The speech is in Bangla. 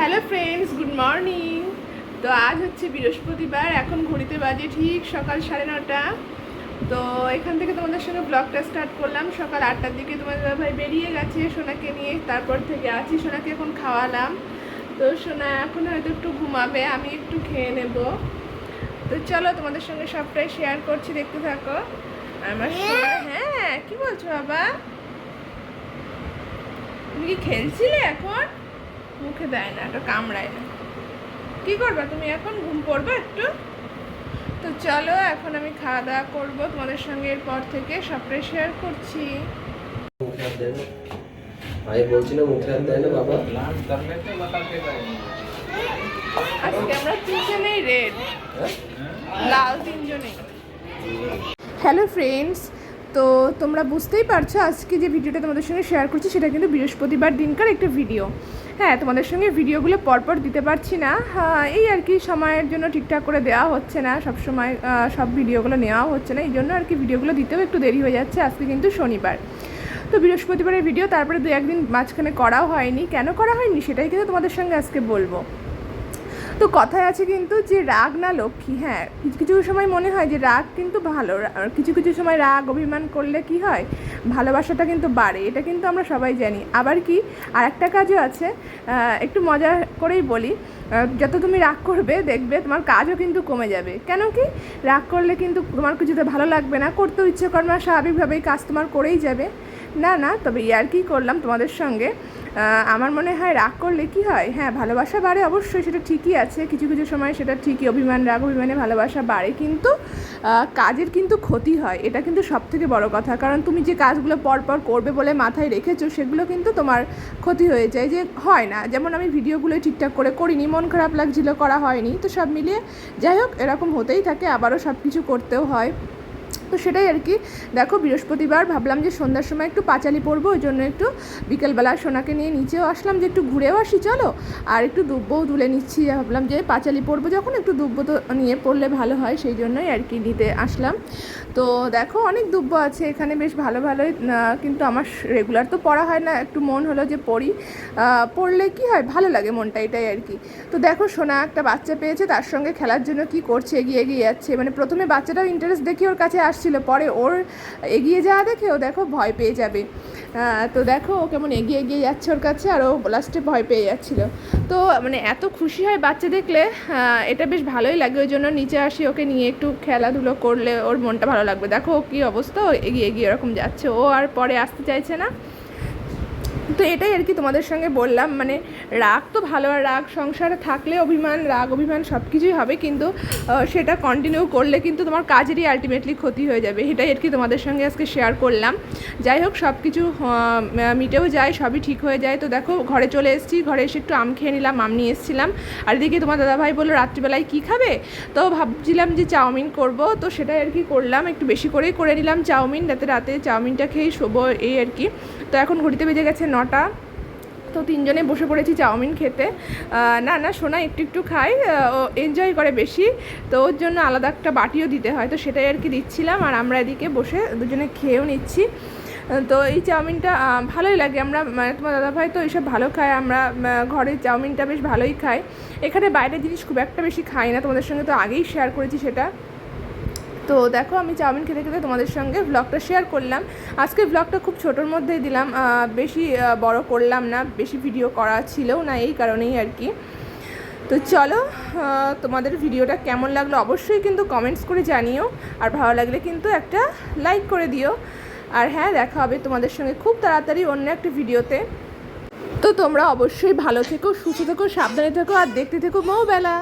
হ্যালো ফ্রেন্ডস গুড মর্নিং তো আজ হচ্ছে বৃহস্পতিবার, এখন ঘড়িতে বাজে ঠিক সকাল সাড়ে নটা। তো এখান থেকে তোমাদের সঙ্গে ব্লগটা স্টার্ট করলাম। সকাল আটটার দিকে তোমাদের ভাই বেরিয়ে গেছে সোনাকে নিয়ে, তারপর থেকে আছি সোনাকে এখন খাওয়ালাম। তো সোনা এখন হয়তো একটু ঘুমাবে, আমি একটু খেয়ে নেব। তো চলো তোমাদের সঙ্গে সবটাই শেয়ার করছি, দেখতে থাকো। আমার হ্যাঁ কি বলছো বাবা? তুমি কি খেলছিলে এখন? মুখে দেয় না এটা কামড়ায় না। কি করবা তুমি এখন ঘুম পড়বে একটু? তো চলো এখন আমি খাওয়া দাওয়া করব তোমাদের সঙ্গে এরপর থেকে সবটাই শেয়ার করছি। আমি বলছি না। মুখে হাত দেয় না বাবা। আজকে আমরা তিনজনেই রেড হ্যাঁ? লাল তিনজনেই। হ্যালো ফ্রেন্ডস তো তোমরা বুঝতেই পারছ আজকে যে ভিডিওটা তোমাদের সঙ্গে শেয়ার করছি সেটা কিন্তু বৃহস্পতিবার দিনকার একটা ভিডিও হ্যাঁ তোমাদের সঙ্গে ভিডিওগুলো পরপর দিতে পারছি না। হ্যাঁ, এই আর কি সময়ের জন্য ঠিকঠাক করে দেওয়া হচ্ছে না সব সময় সব ভিডিওগুলো নেওয়া হচ্ছে না এই জন্য আর কি ভিডিওগুলো দিতেও একটু দেরি হয়ে যাচ্ছে আজকে কিন্তু শনিবার। তো বৃহস্পতিবারের ভিডিও তারপরে দু একদিন মাঝখানে করাও হয়নি। কেন করা হয়নি সেটাই কিন্তু তোমাদের সঙ্গে আজকে বলব। তো কথায় আছে কিন্তু যে রাগ না লক্ষ্মী হ্যাঁ। কিছু কিছু সময় মনে হয় যে রাগ কিন্তু ভালো। কিছু কিছু সময় রাগ অভিমান করলে কি হয়? ভালোবাসাটা কিন্তু বাড়ে, এটা কিন্তু আমরা সবাই জানি। আবার কি আর একটা কাজও আছে একটু মজা করেই বলি যত তুমি রাগ করবে, দেখবে তোমার কাজও কিন্তু কমে যাবে। কেন কি? রাগ করলে কিন্তু তোমার কিছুতে ভালো লাগবে না, করতেও ইচ্ছে করে না, স্বাভাবিকভাবেই কাজ তোমার করেই যাবে। না না, তবে ইয়ার কি করলাম তোমাদের সঙ্গে? আমার মনে হয় রাগ করলে কি হয়? হ্যাঁ ভালোবাসা বাড়ে অবশ্যই, সেটা ঠিকই আছে। কিছু কিছু সময় সেটা ঠিকই, অভিমান, রাগ, অভিমানে ভালোবাসা বাড়ে কিন্তু কাজের কিন্তু ক্ষতি হয়। এটা কিন্তু সব থেকে বড় কথা। কারণ তুমি যে কাজগুলো পরপর করবে বলে মাথায় রেখেছো, সেগুলো কিন্তু তোমার ক্ষতি হয়ে যায়। যে হয় না। যেমন আমি ভিডিওগুলো ঠিকঠাক করে করিনি, মন খারাপ লাগছিল, করা হয়নি। তো সব মিলিয়ে যাই হোক, এরকম হতেই থাকে। আবারও সব কিছু করতেও হয়। তো সেটাই আর কি। দেখো, বৃহস্পতিবার ভাবলাম যে সন্ধ্যার সময় একটু পাঁচালি পরবো ওই জন্য একটু বিকেলবেলা সোনাকে নিয়ে নিচেও আসলাম যে একটু ঘুরেও আসি, চলো। আর একটু দুব্বও তুলে নিচ্ছি, ভাবলাম যে পাঁচালি পরবো যখন, একটু দুব্বো তো নিয়ে পড়লে ভালো হয়, সেই জন্যই আর কি নিতে আসলাম। তো দেখো, অনেক দুব্ব আছে এখানে, বেশ ভালো ভালোই কিন্তু আমার রেগুলার তো পড়া হয় না, একটু মন হলো যে পড়ি। পড়লে কি হয়, ভালো লাগে মনটা, এটাই আর কি। তো দেখো, সোনা একটা বাচ্চা পেয়েছে, তার সঙ্গে খেলার জন্য কি করছে, এগিয়ে এগিয়ে যাচ্ছে। মানে প্রথমে বাচ্চাটাও ইন্টারেস্ট দেখি ওর কাছে আসছিল, পরে ওর এগিয়ে যাওয়া দেখে ও দেখো ভয় পেয়ে যাবে। তো দেখো ও কেমন এগিয়ে এগিয়ে যাচ্ছে ওর কাছে আর ও লাস্টে ভয় পেয়ে যাচ্ছিল। তো মানে এত খুশি হয় বাচ্চা দেখলে এটা বেশ ভালোই লাগে। ওই জন্য নিচে আসি, ওকে নিয়ে একটু খেলাধুলো করলে ওর মনটা ভালো লাগবে। দেখো ও কী অবস্থা এগিয়ে এগিয়ে এরকম যাচ্ছে। ও আর পরে আসতে চাইছে না। তো এটাই আর কি তোমাদের সঙ্গে বললাম মানে রাগ তো ভালো আর রাগ সংসারে থাকলে অভিমান, রাগ, অভিমান সব কিছুই হবে, কিন্তু সেটা কন্টিনিউ করলে কিন্তু তোমার কাজেরই আলটিমেটলি ক্ষতি হয়ে যাবে। এটাই আর কি তোমাদের সঙ্গে আজকে শেয়ার করলাম। যাই হোক সব কিছু মিটেও যায়, সবই ঠিক হয়ে যায়। তো দেখো, ঘরে চলে এসেছি, ঘরে এসে একটু আম খেয়ে নিলাম, আম নিয়ে এসেছিলাম। আর এদিকে তোমার দাদাভাই বলল, রাত্রিবেলায় কী খাবে? তো ভাবছিলাম যে চাউমিন করব, তো সেটাই আর কি করলাম, একটু বেশি করেই করে নিলাম চাউমিন, যাতে রাতে চাউমিনটা খেয়েই শোবো, এই আর কি। তো এখন ঘড়িতে বেজে গেছে নটা। তো তিনজনে বসে পড়েছি চাউমিন খেতে। না না, সোনা একটু একটু খাই ও এনজয় করে বেশি। তো ওর জন্য আলাদা একটা বাটিও দিতে হয়। তো সেটাই আর কি দিচ্ছিলাম। আর আমরা এদিকে বসে দুজনে খেয়েও নিচ্ছি। তো এই চাউমিনটা ভালোই লাগে। আমরা মানে তোমার দাদাভাই তো এইসব ভালো খায়। আমরা ঘরে চাউমিনটা বেশ ভালোই খাই এখানে বাইরের জিনিস খুব একটা বেশি খাই না। তোমাদের সঙ্গে তো আগেই শেয়ার করেছি সেটা। তো দেখো, আমি চাউমিন খেতে খেতে তোমাদের সঙ্গে ব্লগটা শেয়ার করলাম। আজকের ব্লগটা খুব ছোটোর মধ্যেই দিলাম বেশি বড় করলাম না, বেশি ভিডিও করা ছিলও না এই কারণেই আর কি। তো চলো তোমাদের ভিডিওটা কেমন লাগল অবশ্যই কিন্তু কমেন্টস করে জানিও, আর ভালো লাগলে কিন্তু একটা লাইক করে দিও। আর হ্যাঁ দেখা হবে তোমাদের সঙ্গে খুব তাড়াতাড়ি অন্য একটা ভিডিওতে। তো তোমরা অবশ্যই ভালো থেকো, সুস্থ থেকো, সাবধানে থেকো, আর দেখতে থেকো মৌ বেলা